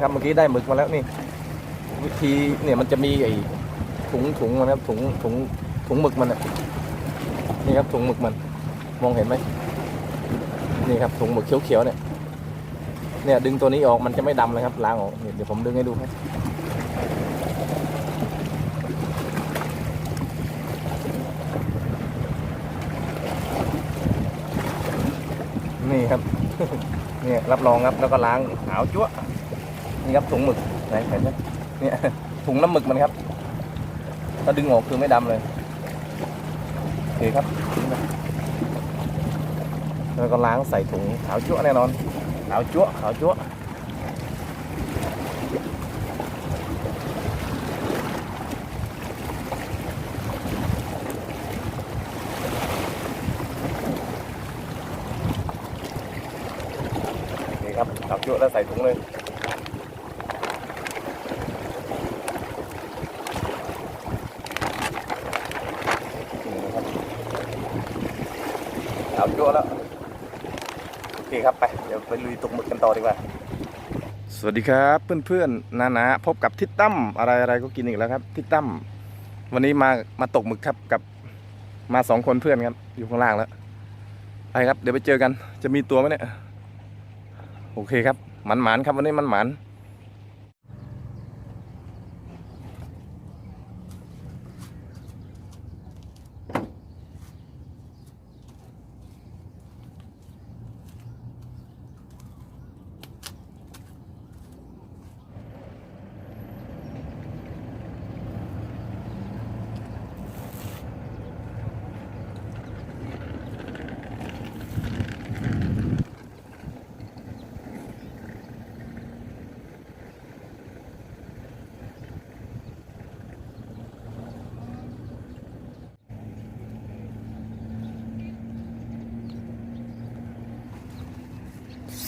ครับเมื่อกี้ได้หมึกมาแล้วนี่ วิธีเนี่ยมันจะมีไอ้ถุงถุงมันครับถุงถุงถุงหมึกมันนี่ครับถุงหมึกมัน มองเห็นไหมนี่ครับถุงหมึกเขียวๆเนี่ยเนี่ยดึงตัวนี้ออกมันจะไม่ดำเลยครับล้างออกเดี๋ยวผมดึงให้ดูครับนี่ครับเนี่ยรับรองครับแล้วก็ล้างขาวจั๊ว นี่ครับถุงหมึกไหนเห็นไหมเนี่ยถุงน้ำหมึกมันครับ ถ้าดึงออกคือไม่ดำเลยโอเคครับแล้วก็ล้างใส่ถุงขาวจั๊วแน่นอนขาวจั๊วขาวจั๊วโอเคครับขาวจั๊วแล้วใส่ถุงเลย นี่นะครับเอาโจ้แล้ว โอเคครับไป เดี๋ยวไปลุยตกหมึกกันต่อดีกว่า สวัสดีครับเพื่อนๆนานาพบกับทิศตั้มอะไรอะไรก็กินอีกแล้วครับทิศตั้มวันนี้มามาตกหมึกครับกับมาสองคนเพื่อนครับอยู่ข้างล่างแล้วไปครับ เดี๋ยวไปเจอกัน จะมีตัวไหมเนี่ย โอเคครับหมันหมานครับวันนี้หมันหมาน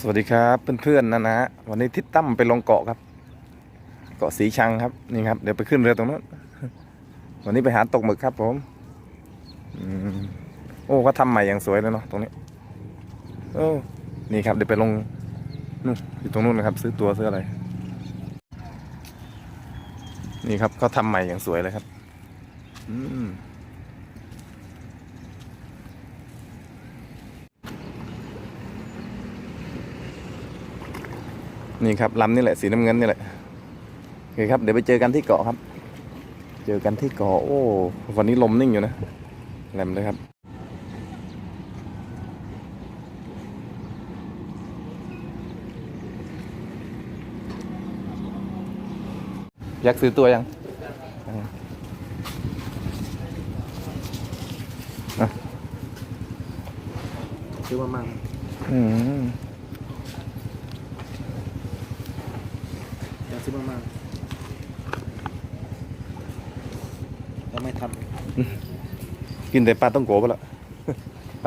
สวัสดีครับเพื่อนๆนานาวันนี้ทิศตั้มไปลงเกาะครับ เกาะสีชังครับนี่ครับเดี๋ยวไปขึ้นเรือตรงนั้นวันนี้ไปหาตกหมึกครับผมอืมโอ้เขาทำใหม่อย่างสวยเลยเนาะตรงนี้โอ้นี่ครับเดี๋ยวไปลงนู่นอยู่ตรงนู้นนะครับ ซื้อตัวซื้ออะไร นี่ครับเขาทำใหม่อย่างสวยเลยครับ อืม นี่ครับลำนี่แหละสีน้ำเงินนี่แหละโอเคครับเดี๋ยวไปเจอกันที่เกาะครับ เจอกันที่เกาะโอ้วันนี้ลมนิ่งอยู่นะแหลมเลยครับอยากซื้อตัวยังยังอะซื้อมามั่งอืม อยากซื้อมามั่งแล้วไม่ทำกินแต่ปลาต้องโกะไปละ ไป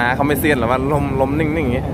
นะเขาไม่เซียนหรอว่าลมลมนิ่งๆอย่างเงี้ย เ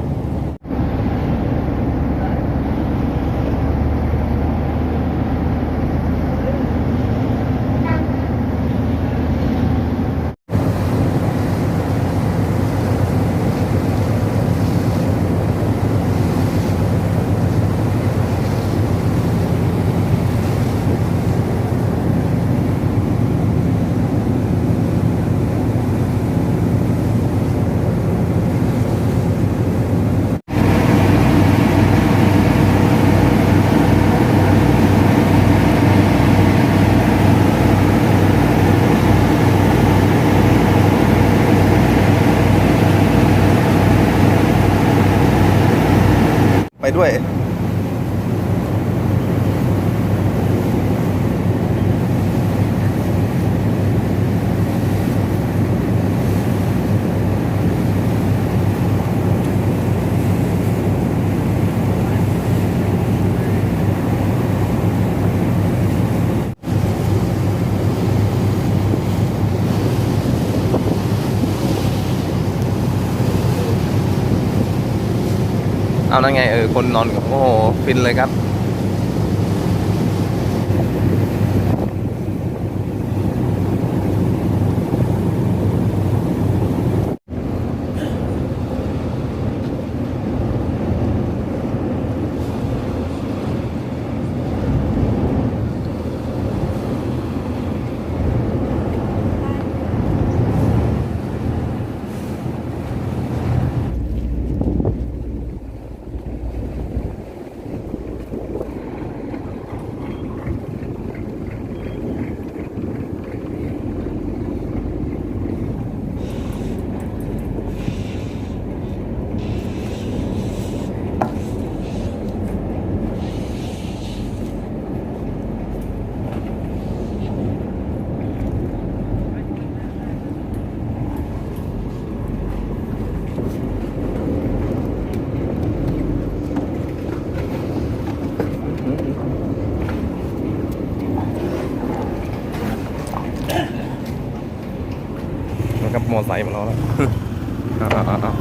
อา นั่นไงเออคนนอนโอ้โหฟินเลยครับ อไซค์มาแล้วแล้วเอาเอาเอาเอา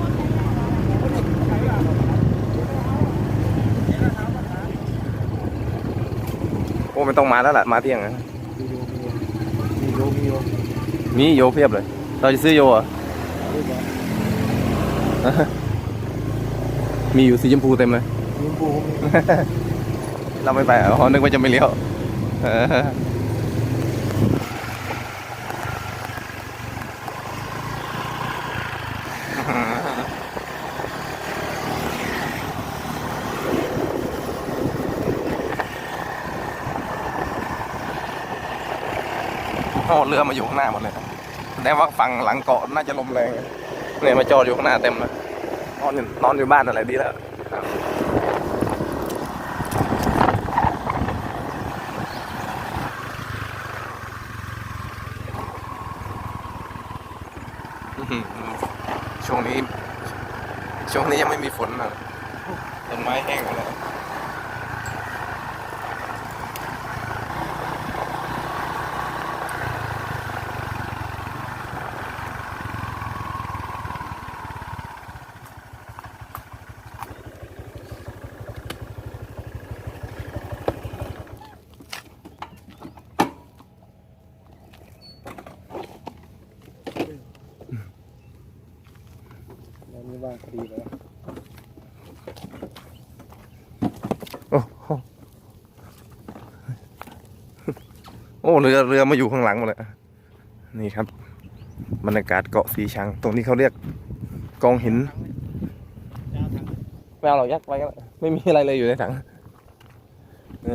โอ้ไม่ต้องมาแล้วล่ะ มาเที่ยงนะมีโยมีโยมีโยเพียบเลย เราจะซื้อโยเหรอะมีอยู่สีชมพูเต็มเลยมีปูมีเราไม่ไปอ๋อนึกว่าจะไม่เลี้ยว เออโอ้เรือมาอยู่ข้างหน้าหมดเลยแสดงว่าฝั่งหลังเกาะน่าจะลมแรงเนี่ยมาจอดอยู่ข้างหน้าเต็มเลยนอนอยู่นอนอยู่บ้านอะไรดีแล้วช่วงนี้ ช่วงนี้ยังไม่มีฝนนะต้นไม้แห้งหมดแล้วมีบ้างพอดีเลย โอ้โหโอ้ เรือเรือมาอยู่ข้างหลังหมดเลยนี่ครับบรรยากาศเกาะสีชัง ตรงนี้เขาเรียกกองหินไม่เอาหรอกยักไปก็ไม่มีอะไรเลยอยู่ในถังอ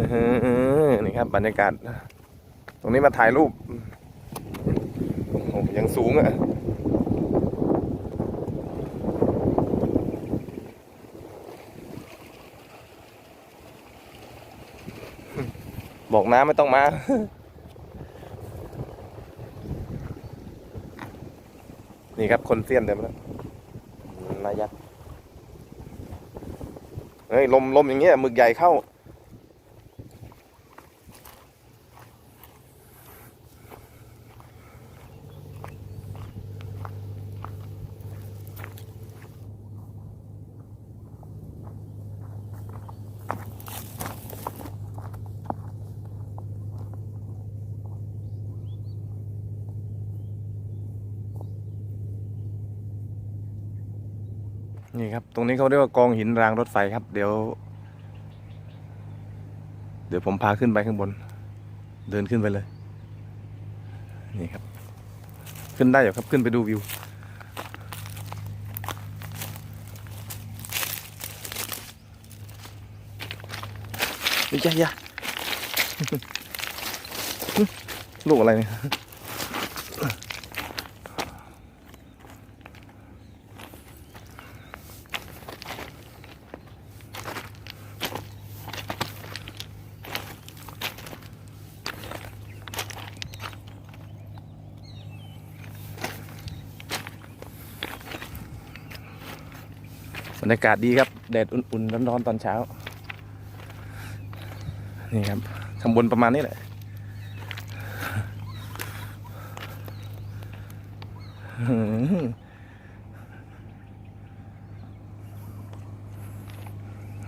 อนี่ครับ บรรยากาศ ตรงนี้มาถ่ายรูปโอ้ยังสูงอะบอกน้ำไม่ต้องมา นี่ครับคนเสี้ยนเต็มแล้วนายัดเฮ้ยลมลมอย่างเงี้ยหมึกใหญ่เข้า นี่ครับ ตรงนี้เขาเรียกว่ากองหินรางรถไฟครับ เดี๋ยว เดี๋ยวผมพาขึ้นไปข้างบน เดินขึ้นไปเลย นี่ครับ ขึ้นได้อยู่ครับขึ้นไปดูวิวนี่ยะลูกอะไรเนี่ย รรยากาศดีครับ แดดอุ่นๆร้อนๆตอนเช้า นี่ครับข้างบนประมาณนี้แหละ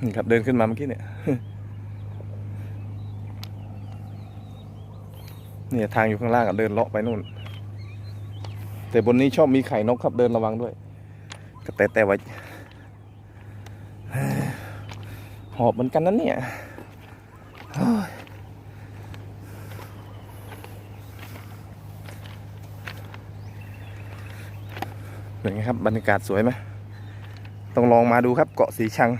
นี่ครับเดินขึ้นมาเมื่อกี้เนี่ยเนี่ยทางอยู่ข้างล่างอะเดินเลาะไปนู่น แต่บนนี้ชอบมีไข่นกครับเดินระวังด้วย ก็แต่แต่ไว้ หอบเหมือนกันนั้นเนี่ยโอ้ยเป็นไงครับบรรยากาศสวยไหมต้องลองมาดูครับเกาะสีชัง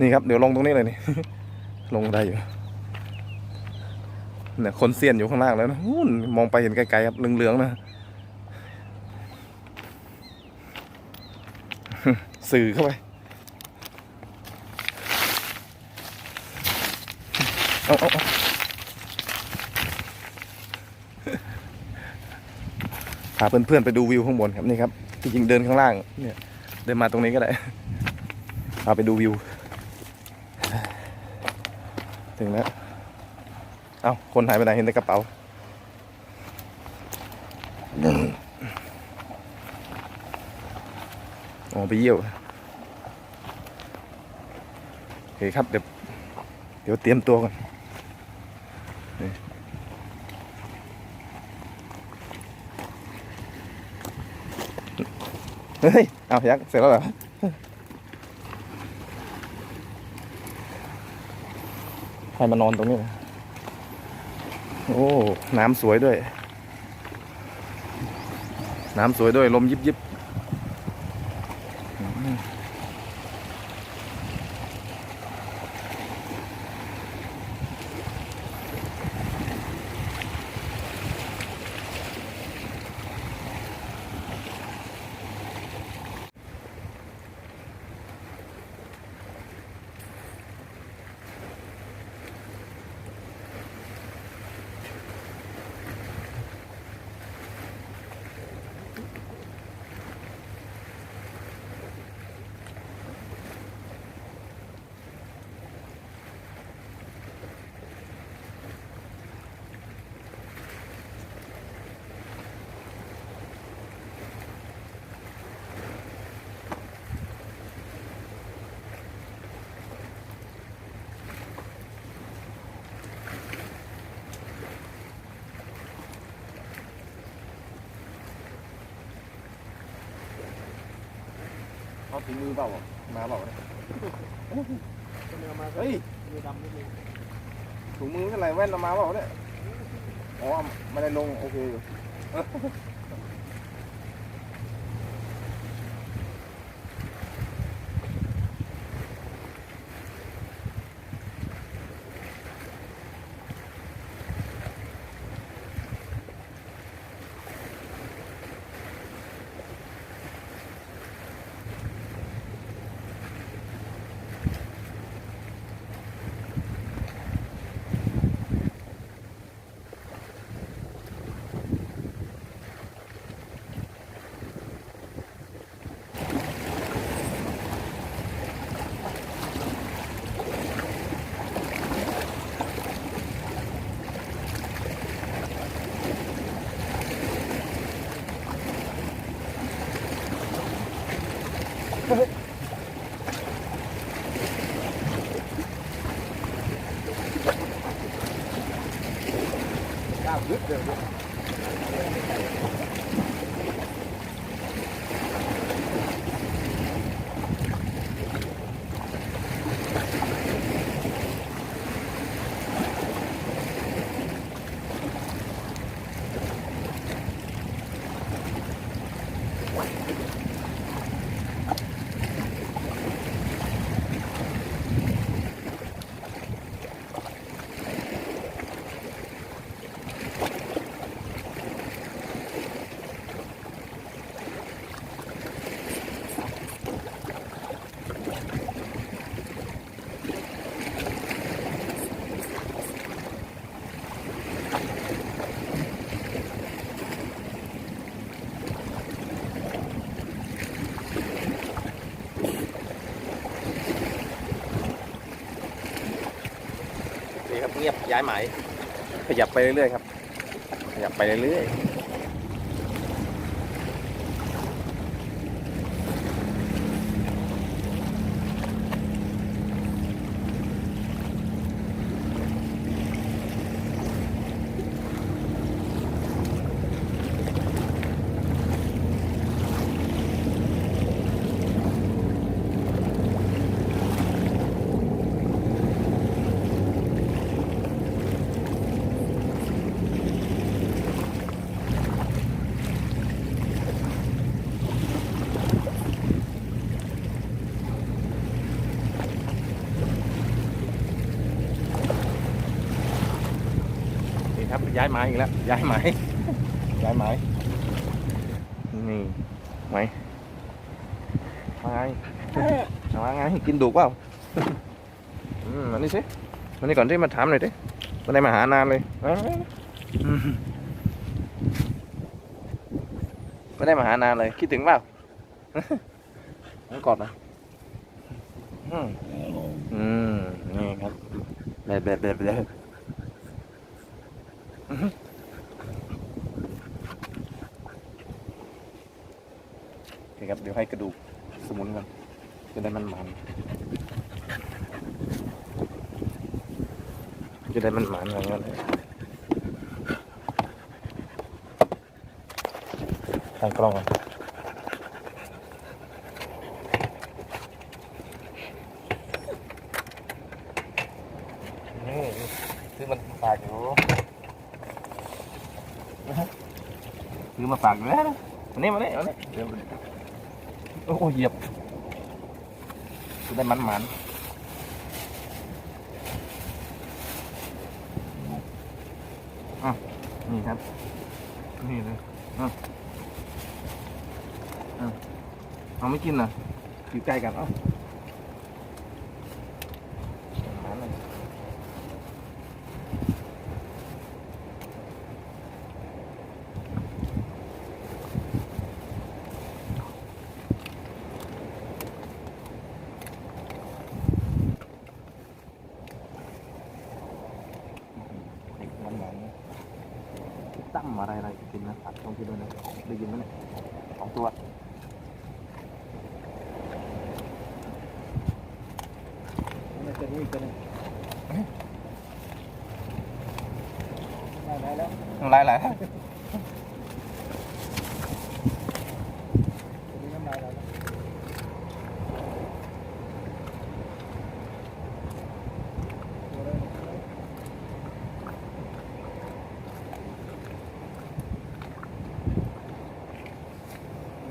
นี่ครับเดี๋ยวลงตรงนี้เลยนี่ ลงได้อยู่เนี่ยคนเซียนอยู่ข้างล่างแล้วนะนู่นมองไปเห็นไกลๆครับเหลืองๆนะ สื่อเข้าไปเอาเอาเอาพาเพื่อนๆไปดูวิวข้างบนครับนี่ครับที่จริงเดินข้างล่างเนี่ยเดินมาตรงนี้ก็ได้พาไปดูวิว ถึงแล้ว เอ้าคนหายไปไหนเห็นแต่กระเป๋า อ๋อไปเยี่ยวโอเคครับเดี๋ยวเดี๋ยวเตรียมตัวก่อนเฮ้ย เอายักษ์เสร็จแล้วเหรอใครมานอนตรงนี้ โอ้ น้ำสวยด้วย น้ำสวยด้วย ลมยิบยิบ เอาถุงมือเปล่าอะมาเปล่าเนี่ยเฮ้ยมือดำนิดนึงถุงมืออะไรแว่นเรามาเปล่าเนี่ยอ๋อไม่ได้ลงโอเคอยู่ ก้ายไหมขยับไปเรื่อยๆครับ ขยับไปเรื่อยๆ ย้ายหมายอีกแล้ว ย้ายหมายย้ายหมายนี่ไหมมาไงมาไงกินดุเปล่าอืมนี่สิมานี่ก่อนที่มาถามหน่อยดิมาได้มาหานานเลยมาอืมไม่ได้มาหานานเลย คิดถึงเปล่างั้นกอดนะอืม อืม นี่ครับแบบแบบแบบแบบ โอเคครับ เดี๋ยวให้กระดูกสมุนกันจะได้มันมันจะได้มันมันอะไรเงี้ยตั้งกล้องก่อนนี่ซื้อมันฝากอยู่ ซื้อมาฝากแล้วนะมานี่มานี่เอานี่เดี๋ยวโอ้โหเหยียบได้มันมันอะนี่ครับ นี่เลยอะอะเอาไม่กินน่ะอยู่ใกล้กันเอ้ามันเลย มันเหมือน ตั้มอะไรอะไรกินนะตัดตรงที่ด้วยนะได้ยินไหมเนี่ยสองตัวมันจะนี่กันได้ได้แล้วน้ำลายไหลมีน้ำลายแล้ว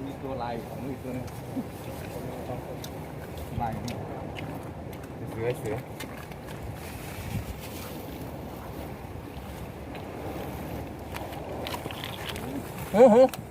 มี ตัวลายของอีกตัวนึงลายนี่เสือเสือเฮ้ย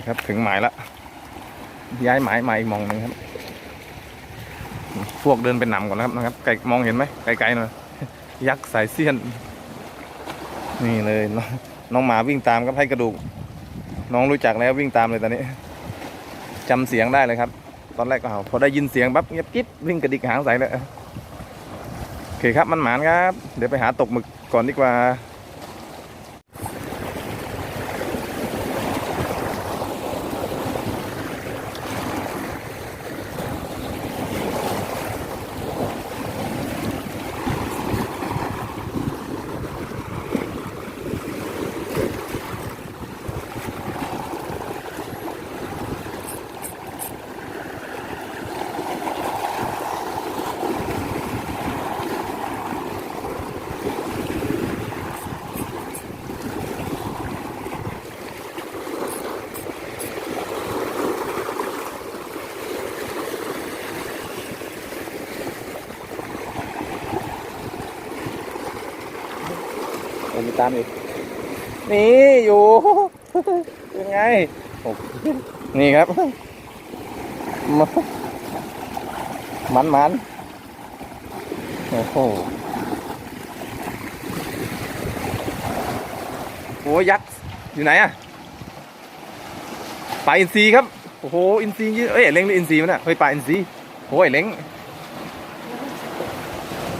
คครับถึงหมายละย้ายหมายมาอีกมองหนึ่งครับ พวกเดินเป็นหนำก่อนนะครับนะครับ ไกลมองเห็นไหมไกลๆหน่อยยักษ์สายเสี้ยน นี่เลยน้องน้องหมาวิ่งตามครับให้กระดูก น้องรู้จักแล้ววิ่งตามเลยตอนนี้จำเสียงได้เลยครับ ตอนแรกก็เห่าพอได้ยินเสียงปั๊บเงียบกิ๊บวิ่งกระดิกหางใส่เลยโอเคครับมันหมานครับ เดี๋ยวไปหาตกหมึกก่อนดีกว่า ตามอยู่นี่อยู่ ยังไงโอ้นี่ครับ มันมันโอ้โหโอ้ยักษ์ อยู่ไหนอะปลาอินทรีครับ โอ้โห อินทรีเยอะเอ้ยเล้งหรืออินทรีมันอะเฮ้ยปลาอินทรีโอ้ยเล้ง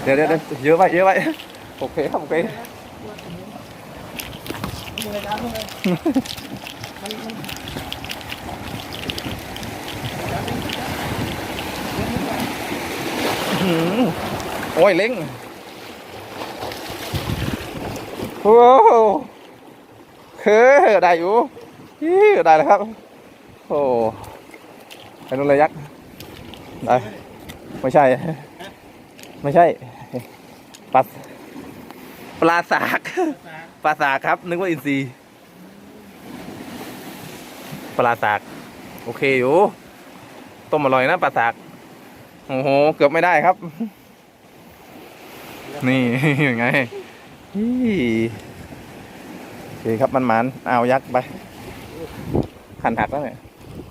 เดี๋ยวเดี๋ยวเยอะไปเยอะไปโอเคครับโอเค มือน้ำเลยมันมันหือโอ้ยเล้งโอ้โหเฮ้ยได้อยู่ได้แล้วครับ โอ้ไปนู่นเลยยักษ์ได้ไม่ใช่ ไม่ใช่ปลาปลาสาก ลาสากครับ นึกว่าอินทรีปลาสาก โอเคอยู่ต้มอร่อยนะปลาสาก โอ้โห เกือบไม่ได้ครับ นี่ยังไงอี้โอเคครับมันมันเอายักษ์ไปขันหักแล้วเนี่ย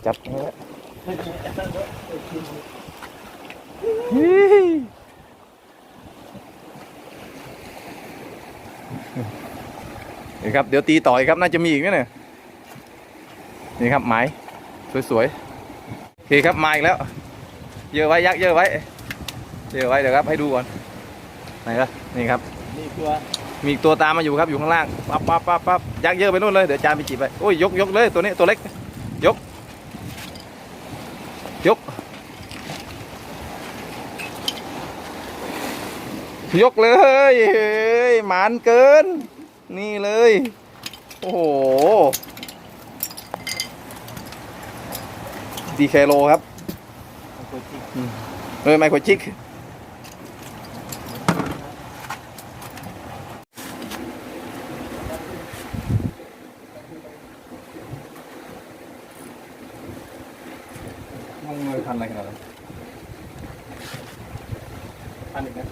จับไว้ นี่ครับเดี๋ยวตีต่อยครับน่าจะมีอีกนะเนี่ยนี่ครับไม้สวยๆโอเคครับมาอีกแล้ว เยอะไว้ยักษ์เยอะไว้เยอะไว้เดี๋ยวครับให้ดูก่อนไหนล่ะนี่ครับนี่ตัวมีอีกตัวตามมาอยู่ครับอยู่ข้างล่างปั๊บปั๊บปั๊บปั๊บยักษ์เยอะไปนู่นเลยเดี๋ยวจานไปจีบไปโอ้ยยกยกเลยตัวนี้ตัวเล็ก ยก ยก ยกเลยเฮ้ยหมานเกิน นี่เลย โอ้โห ดีเคโลครับตัวจริงเออไมโครจิก งงเลยทันอะไรขนาดนั้นทันอีกนะ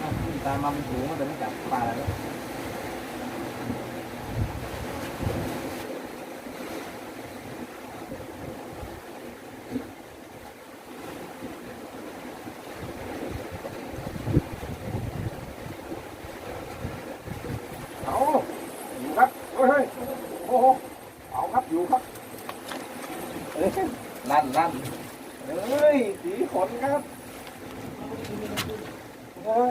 อ้าวตามมาเป็นหูมันจะไม่จับปลาแล้ว เอาอยู่ครับเฮ้ยโอ้โหเอาครับอยู่ครับเอ้ยลั่นลั่นเฮ้ยสีขนครับเอ้ย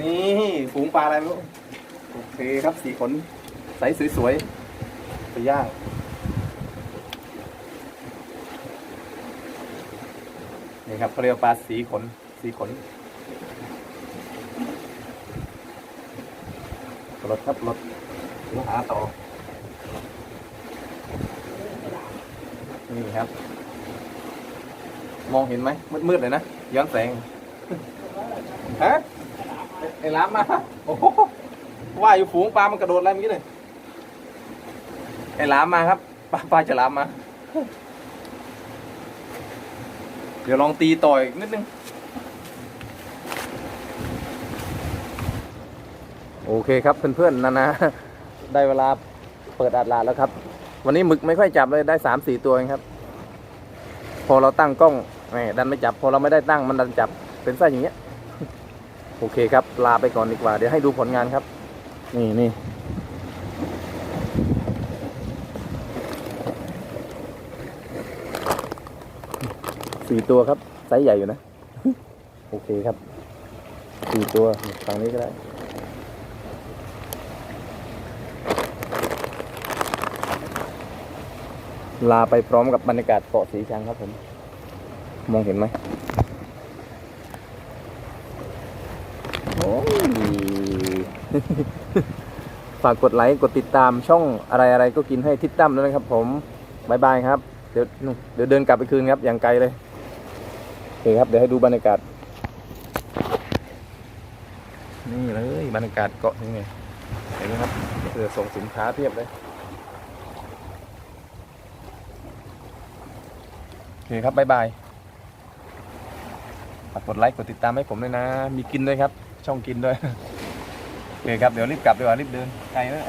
นี่ฝูงป ไม่รู้โอเคครับสีขนใสสวยๆไปย่างนี่ครับเขาเรียกปลาสีขนสีขนรถครับรถเดี๋ยวหาต่อ นี่ครับ มองเห็นไหมมืดๆเลยนะ ย้อนแสง ฮะ อ้ไอ้ล้ามมาโอ้โหว่าอยู่ฝูงปลา มันกระโดดอะไรเมื่อกี้เลยไอ้ล้ามมาครับ ปลาปลาจะล้ามมา เดี๋ยวลองตีต่อยนิดนึง โอเคครับเพื่อนๆนะนะ ได้เวลาเปิดอัดลาดแล้วครับ วันนี้หมึกไม่ค่อยจับเลยได้สามสี่ตัวเองครับ พอเราตั้งกล้องแหมดันไม่จับ พอเราไม่ได้ตั้งมันดันจับเป็นไส้อย่างเงี้ย โอเคครับ ลาไปก่อนดีกว่า เดี๋ยวให้ดูผลงานครับ นี่นี่สี่ตัวครับ ไซส์ใหญ่อยู่นะ โอเคครับสี่ตัวฝั่งนี้ก็ได้ลาไปพร้อมกับบรรยากาศเกาะสีชังครับผม มองเห็นไหม ฝากกดไลค์กดติดตามช่องอะไรอะไรก็กินให้ทิดตั้มด้วยนะครับ ผมบายบายครับ เดี๋ยวเดี๋ยวเดินกลับไปคืนครับ อย่างไกลเลยโอเคครับ เดี๋ยวให้ดูบรรยากาศ นี่เลยบรรยากาศเกาะนี่ไงเห็นไหมครับเสือส่งสินค้าเพียบเลยโอเคครับบายบายฝากกดไลค์กดติดตามให้ผมด้วยนะ มีกินด้วยครับ ช่องกินด้วย เคครับเดี๋ยวรีบกลับดีกว่ารีบเดินไกลแล้ว